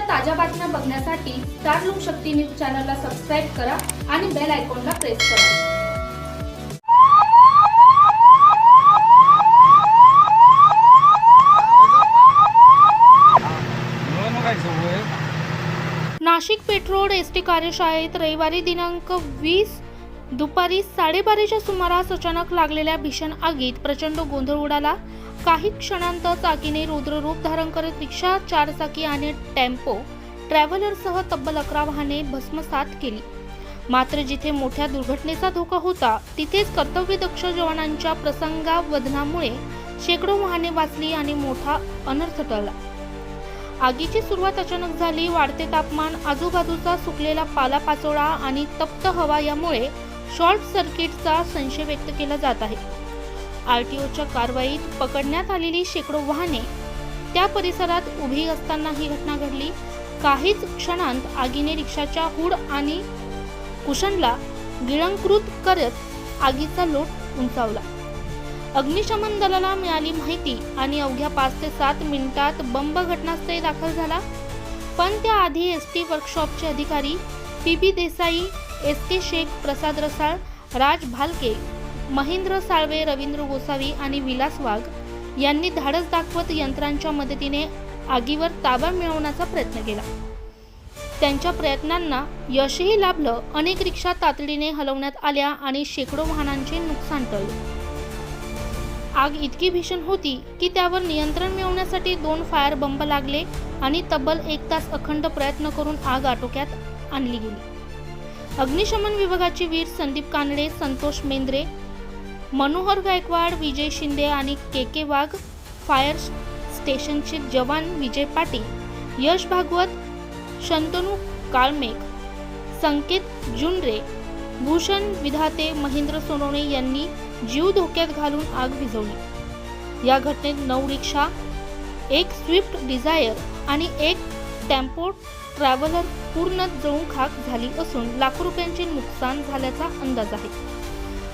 ताज्या बातम्या बघण्यासाठी चार शक्ती न्यूज चॅनलला सबस्क्राईब करा आणि बेल आयकॉनला प्रेस करा. नाशिक पेट्रोड एस टी कार्यशाळेत रविवारी दिनांक वीस दुपारी साडेबाराच्या सुमारास अचानक लागलेल्या भीषण आगीत प्रचंड गोंधळ उडाला. काही क्षणांतच आगीने रुद्ररूप धारण करत रिक्षा चारचाकी आणि टेम्पो ट्रॅव्हलरसह तब्बल अकरा वाहने भस्मसात केली. मात्र जिथे मोठ्या दुर्घटनेचा धोका होता तिथेच कर्तव्यदक्ष जवानांच्या प्रसंगावधनामुळे शेकडो वाहने वाचली आणि मोठा अनर्थ टळला. आगीची सुरुवात अचानक झाली वाढते तापमान आजूबाजूचा सुकलेला पालापाचोळा आणि तप्त हवा यामुळे शॉर्ट सर्किटचा संशय व्यक्त केला जात आहे. आरटीओच्या कारवाईत पकडण्यात आलेली शेकडो वाहने त्या परिसरात उभी असताना ही घटना घडली. काहीच क्षणांत आगीने रिक्षाच्या हुड आणि कुशनला गिळंकृत करत आगीचा लोट उंचावला. अग्निशमन दलाला मिळाली माहिती आणि अवघ्या पाच ते सात मिनिटात बंब घटनास्थळी दाखल झाला. पण त्याआधी एस टी वर्कशॉपचे अधिकारी P B Desai S K Shaikh Prasad Rasal Raj Bhalke Mahendra Salve Ravindra Gosavi आणि विलास वाघ यांनी धाडस दाखवत यंत्रांच्या मदतीने आगीवर ताबा मिळवण्याचा प्रयत्न केला. त्यांच्या प्रयत्नांना यशही लाभलं. अनेक रिक्षा तातडीने हलवण्यात आल्या आणि शेकडो वाहनांचे नुकसान टळले. आग इतकी भीषण होती की त्यावर नियंत्रण मिळवण्यासाठी दोन फायर बंब लागले आणि तब्बल एक तास अखंड प्रयत्न करून आग आटोक्यात आणली गेली. अग्निशमन विभागाचे वीर संदीप कानडे संतोष मेंद्रे मनोहर गायकवाड विजय शिंदे आणि के के वाघ फायर स्टेशनचे जवान विजय पाटील यश भागवत शंतनू काळमेघ संकेत जुनरे भूषण विधाते महेंद्र सोनवणे यांनी जीव धोक्यात घालून आग विझवली या घटनेत नऊ रिक्षा एक स्विफ्ट डिझायर आणि एक टेम्पो ट्रॅव्हलर पूर्ण जळून खाक झाली असून लाखो रुपयांचे नुकसान झाल्याचा अंदाज आहे.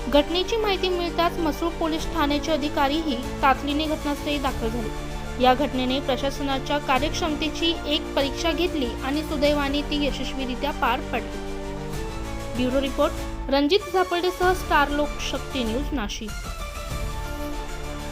घटनेची माहिती मिळताच मसूळ पोलीस ठाण्याचे अधिकारीही तातडीने घटनास्थळी दाखल झाले. या घटनेने प्रशासनाच्या कार्यक्षमतेची एक परीक्षा घेतली आणि सुदैवाने ती यशस्वीरित्या पार पडली. ब्युरो रिपोर्ट रणजित झापर्डेसह स्टार लोक शक्ती न्यूज नाशिक.